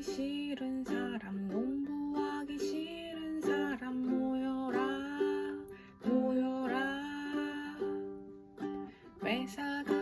하기 싫은 사람 공부하기 싫은 사람 모여라 모여라. 회사가